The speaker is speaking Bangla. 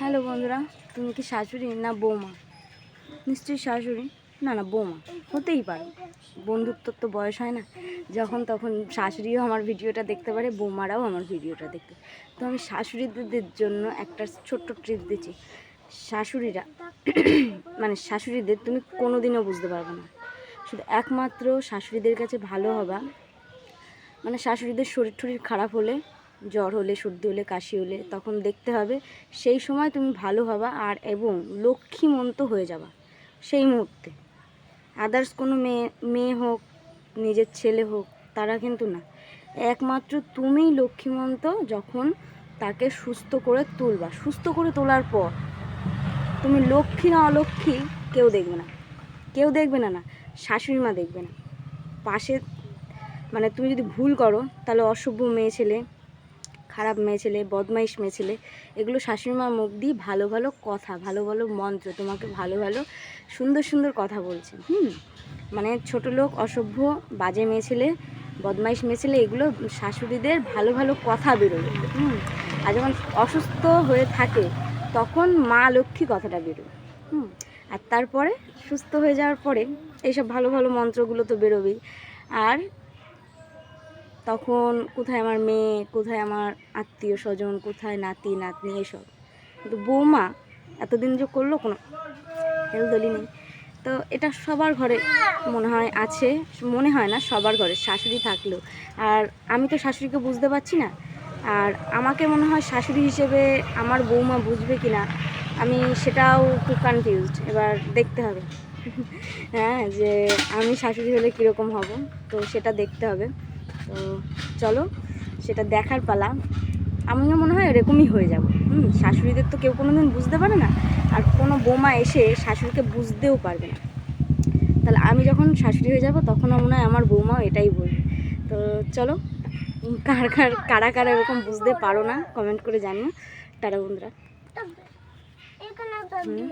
হ্যালো বন্ধুরা, তুমি কি শাশুড়ি না বৌমা? নিশ্চয়ই শাশুড়ি। না না, বৌমা। হতেই পারে। বন্ধুত্বর তো বয়স হয় না। যখন তখন শাশুড়িও আমার ভিডিওটা দেখতে পারে, বৌমারাও আমার ভিডিওটা দেখতে। তো আমি শাশুড়িদের জন্য একটা ছোট্ট ট্রিপ দিচ্ছি। শাশুড়িরা মানে শাশুড়িদের তুমি কোনোদিনও বুঝতে পারবে না। শুধু একমাত্র শাশুড়িদের কাছে ভালো হবা। মানে শাশুড়িদের শরীর টরীর খারাপ হলে জ্বর হলে, সর্দি হলে, কাশি হলে, তখন দেখতে হবে সেই সময় তুমি ভালো হবা আর এবং লক্ষ্মীমন্ত হয়ে যাবা সেই মুহূর্তে। আদার্স কোনো মেয়ে মেয়ে হোক, নিজের ছেলে হোক, তারা কিন্তু না। একমাত্র তুমিই লক্ষ্মীমন্ত যখন তাকে সুস্থ করে তুলবা। সুস্থ করে তোলার পর তুমি লক্ষ্মী না অলক্ষ্মী কেউ দেখবে না। কেউ দেখবে না না। শাশুড়ি মা দেখবে না। পাশে মানে তুমি যদি ভুল করো, তাহলে অসভ্য মেয়ে ছেলে খারাপ মেয়ে ছেলে, বদমাইশ মেয়ে ছেলে, এগুলো শাশুড়িমার মুখ দিয়ে ভালো ভালো কথা, ভালো ভালো মন্ত্র, তোমাকে ভালো ভালো সুন্দর সুন্দর কথা বলছে। হুম? মানে ছোট লোক, অসভ্য, বাজে মেয়ে ছেলে, বদমাইশ মেয়ে ছেলে, এগুলো শাশুড়িদের ভালো ভালো কথা বেরোবে। হুম? আর যখন অসুস্থ হয়ে থাকে, তখন মা লক্ষ্মী কথাটা বেরোবে হুম? আর তারপরে সুস্থ হয়ে যাওয়ার পরে, এইসব ভালো ভালো মন্ত্রগুলো তো বেরোবেই। আর তখন কোথায় আমার মেয়ে, কোথায় আমার আত্মীয় স্বজন, কোথায় নাতি, নাতনি এসব কিন্তু বৌমা এতদিন যে করল কোনো হেলদলি নেই। তো এটা সবার ঘরে মনে হয় আছে, মনে হয় না সবার ঘরে, শাশুড়ি থাকলেও। আর আমি তো শাশুড়িকে বুঝতে পারছি না। আর আমাকে মনে হয় শাশুড়ি হিসেবে আমার বৌমা বুঝবে কি না, আমি সেটাও খুব কনফিউজড এবার দেখতে হবে। হ্যাঁ যে আমি শাশুড়ি হলে কীরকম হব, তো সেটা দেখতে হবে। তো চলো সেটা দেখার পালা। আমিও মনে হয় এরকমই হয়ে যাব। হুম শাশুড়িদের তো কেউ কোনো দিন বুঝতে পারে না আর কোনো বোমা এসে শাশুড়িকে বুঝতেও পারবে না। তাহলে আমি যখন শাশুড়ি হয়ে যাব তখন মনে হয় আমার বৌমাও এটাই বলবে। তো চলো কার কার কারা কারা এরকম বুঝতে পারো না কমেন্ট করে জানিও তারা বন্ধুরা। হুম।